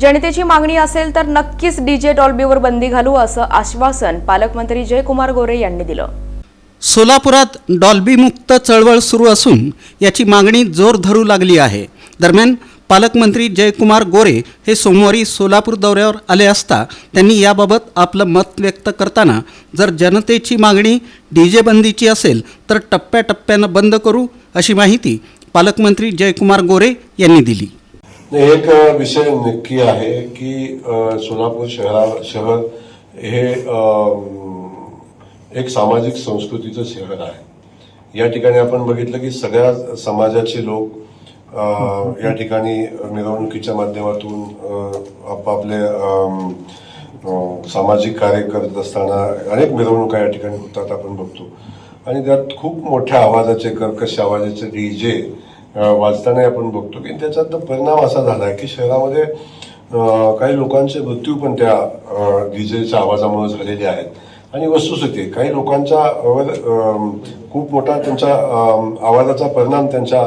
जनतेची मागणी असेल तर नक्कीच डीजे डॉल्बीवर बंदी घालू असं आश्वासन पालकमंत्री जयकुमार गोरे यांनी दिलं. सोलापुरात डॉल्बीमुक्त चळवळ सुरू असून याची मागणी जोर धरू लागली आहे. दरम्यान पालकमंत्री जयकुमार गोरे हे सोमवारी सोलापूर दौऱ्यावर आले असता त्यांनी याबाबत आपलं मत व्यक्त करताना जर जनतेची मागणी डीजे बंदीची असेल तर टप्प्याटप्प्यानं बंद करू अशी माहिती पालकमंत्री जयकुमार गोरे यांनी दिली. एक विषय नक्की आहे की सोलापूर शहरा शहर हे एक सामाजिक संस्कृतीचं शहर आहे. या ठिकाणी आपण बघितलं की सगळ्या समाजाचे लोक या ठिकाणी मिरवणुकीच्या माध्यमातून आपापले सामाजिक कार्य करत असताना अनेक मिरवणुका या ठिकाणी होतात आपण बघतो. आणि त्यात खूप मोठ्या आवाजाचे कर्कश आवाजाचे डी जे वाचताना आपण बघतो की त्याच्यात परिणाम असा झाला आहे की शहरामध्ये काही लोकांचे मृत्यू पण त्या डीजेच्या आवाजामुळे झालेले आहेत. आणि वस्तुस्थिती काही लोकांच्या खूप मोठा त्यांच्या आवाजाचा परिणाम त्यांच्या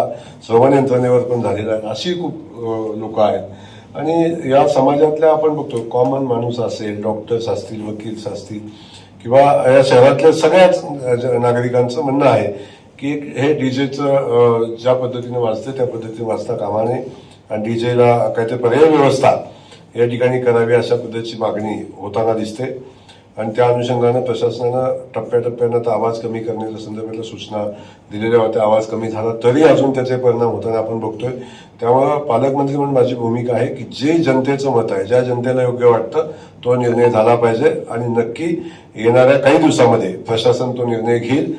श्रवण यंत्रणेवर पण झालेला आहे. अशी खूप लोक आहेत. आणि या समाजातल्या आपण बघतो कॉमन माणूस असेल डॉक्टर्स असतील वकील्स असतील किंवा या शहरातल्या सगळ्याच नागरिकांचं म्हणणं आहे की हे डीजेचं ज्या पद्धतीने वाजते त्या पद्धतीने वाजता कामा नये आणि डीजेला काहीतरी पर्याय व्यवस्था या ठिकाणी करावी अशा पद्धतीची मागणी होताना दिसते. आणि त्या अनुषंगानं प्रशासनानं टप्प्याटप्प्यानं तर आवाज कमी करण्याच्या संदर्भातल्या सूचना दिलेल्या होत्या. आवाज कमी झाला तरी अजून त्याचे परिणाम होताना आपण बघतोय. त्यामुळं पालकमंत्री म्हणून माझी भूमिका आहे की जे जनतेचं मत आहे ज्या जनतेला योग्य वाटतं तो निर्णय झाला पाहिजे. आणि नक्की येणाऱ्या काही दिवसामध्ये प्रशासन तो निर्णय घेईल.